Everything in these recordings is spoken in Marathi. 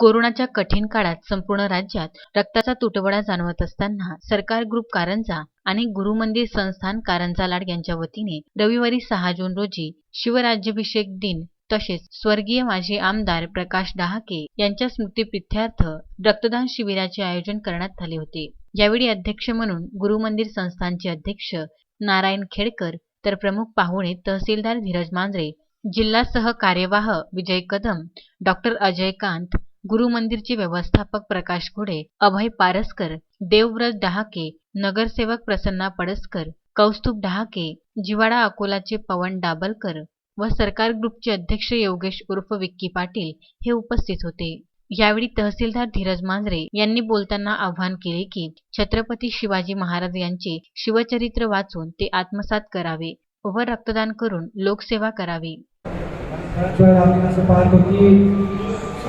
कोरोनाच्या कठीण काळात संपूर्ण राज्यात रक्ताचा तुटवडा जाणवत असताना सरकार ग्रुप कारंजा आणि गुरुमंदिर संस्थान कारंजा लाड यांच्या वतीने रविवारी सहा जून रोजी शिवराज्याभिषेक दिन तसेच स्वर्गीय माजी आमदार प्रकाश डहाके यांच्या स्मृतीप्रित्यर्थ रक्तदान शिबिराचे आयोजन करण्यात आले होते. यावेळी अध्यक्ष म्हणून गुरुमंदिर संस्थानचे अध्यक्ष नारायण खेडकर तर प्रमुख पाहुणे तहसीलदार धीरज मांजरे जिल्हा सह कार्यवाह विजय कदम डॉक्टर अजय कांत गुरुमंदिरचे व्यवस्थापक प्रकाश घोडे अभय पारसकर देवव्रत डहाके नगरसेवक प्रसन्ना पडसकर कौस्तुभ डहाके जिवाडा अकोलाचे पवन डाबलकर व सरकार ग्रुपचे अध्यक्ष योगेश उर्फ विक्की पाटील हे उपस्थित होते. यावेळी तहसीलदार धीरज मांजरे यांनी बोलताना आवाहन केले की छत्रपती शिवाजी महाराज यांचे शिवचरित्र वाचून ते आत्मसात करावे व रक्तदान करून लोकसेवा करावी.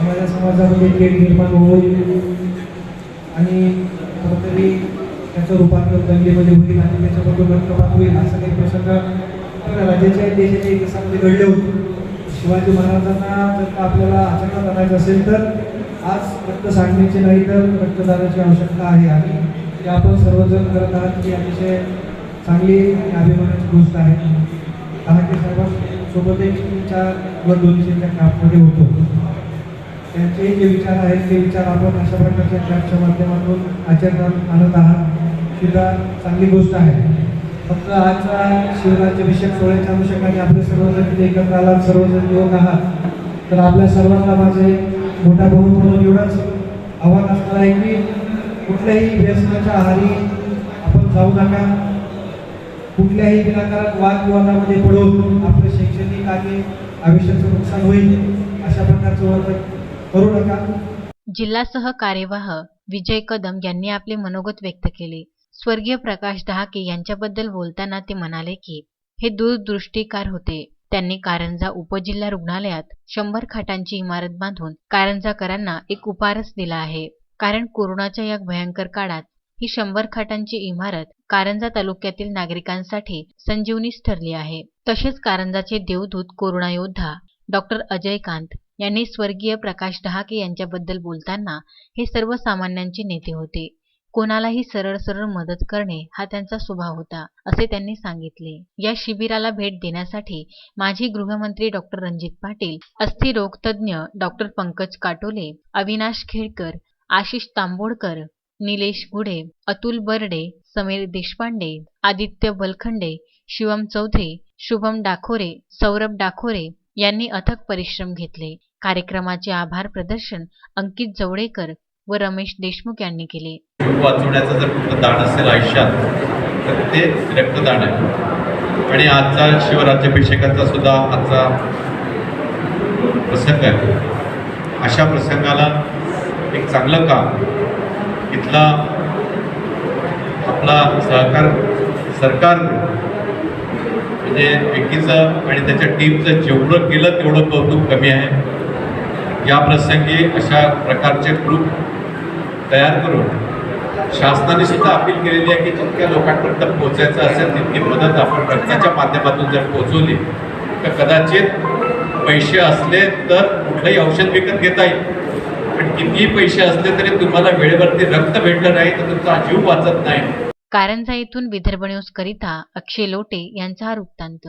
समाजा समाजामध्ये तेढ निर्माण होईल. आणि कुठंतरी त्याचं रूपांतर दंगेमध्ये होईल आणि त्याच्यामधून रक्तपात होईल असं काही प्रसंग राज्याच्या देशाच्या इतिहासामध्ये घडले होते. शिवाजी महाराजांना जर का आपल्याला आचरणात आणायचं असेल तर आज रक्त सांडण्याची नाही तर रक्तदानाची आवश्यकता आहे. आणि ते आपण सर्वजण करत आहात ही अतिशय चांगली आणि अभिमानाची गोष्ट आहे. कारण की सर्वांसोबत एक चार व दोनशेच्या कापमध्ये होतो. त्यांचे जे विचार आहेत ते विचार आपण अशा प्रकारच्या कॅम्पच्या माध्यमातून आचरणात आणत आहात. सुद्धा चांगली गोष्ट आहे. फक्त आजचा शिवराज्याभिषेक सोहळ्याच्या अनुषंगाने आपले सर्वजण तिथे एकत्र आलात सर्वजण योग आहात. तर आपल्या सर्वांना माझे मोठा भाऊ म्हणून एवढंच आव्हान असणार आहे की कुठल्याही व्यसनाच्या आहारी आपण जाऊ नका. कुठल्याही विनाकारण वादविवादामध्ये पडून आपलं शैक्षणिक आणि आयुष्याचं नुकसान होईल अशा प्रकारचं वर्तन करू नका. जिल्हासह कार्यवाह विजय कदम यांनी आपले मनोगत व्यक्त केले. स्वर्गीय प्रकाश दहाके यांच्याबद्दल बोलताना ते म्हणाले की हे दूरदृष्टीकार होते. त्यांनी कारंजा उपजिल्हा रुग्णालयात शंभर खाटांची इमारत बांधून कारंजाकरांना एक उपारच दिला आहे. कारण कोरोनाच्या या भयंकर काळात ही शंभर खाटांची इमारत कारंजा तालुक्यातील नागरिकांसाठी संजीवनीच ठरली आहे. तसेच कारंजाचे देवदूत कोरोना योद्धा डॉक्टर अजय कांत यांनी स्वर्गीय प्रकाश डहाके यांच्याबद्दल बोलताना हे सर्वसामान्यांचे नेते होते. कोणालाही सरळ सरळ मदत करणे हा त्यांचा स्वभाव होता असे त्यांनी सांगितले. या शिबिराला भेट देण्यासाठी माजी गृहमंत्री डॉक्टर रणजित पाटील अस्थिरोग तज्ज्ञ डॉक्टर पंकज काटोले अविनाश खेडकर आशिष तांबोडकर निलेश गुढे अतुल बर्डे समीर देशपांडे आदित्य बलखंडे शिवम चौधरी शुभम डाखोरे सौरभ डाखोरे यांनी अथक परिश्रम घेतले. कार्यक्रमाचे आभार प्रदर्शन अंकित जवडेकर व रमेश देशमुख यांनी केले. वाचवण्याचं जर कुठलं दान असेल आयुष्यात तर ते रक्तदान आहे. आणि आजचा शिवराज्याभिषेकाचा सुद्धा आजचा प्रसंग आहे. अशा प्रसंगाला एक चांगलं काम इथला आपला सहकार सरकार म्हणजे एकीचं आणि त्याच्या टीमचं जेवढं केलं तेवढं कौतुक कमी आहे. या प्रसंगी अशा प्रकारचे ग्रुप तयार करून शासनाने सुद्धा अपील केलेली आहे की जितक्या लोकांपर्यंत पोहोचायचं असेल तितकी मदत आपण रक्ताच्या माध्यमातून जर पोहोचवली तर कदाचित पैसे असले तर कुठलंही औषध विकत घेता येईल. पण कितीही पैसे असले तरी तुम्हाला वेळेवरती रक्त भेटलं नाही तर तुमचा जीव वाचत नाही. कारंजा येथून विदर्भ न्यूज करिता अक्षय लोटे यांचा हा वृत्तांत.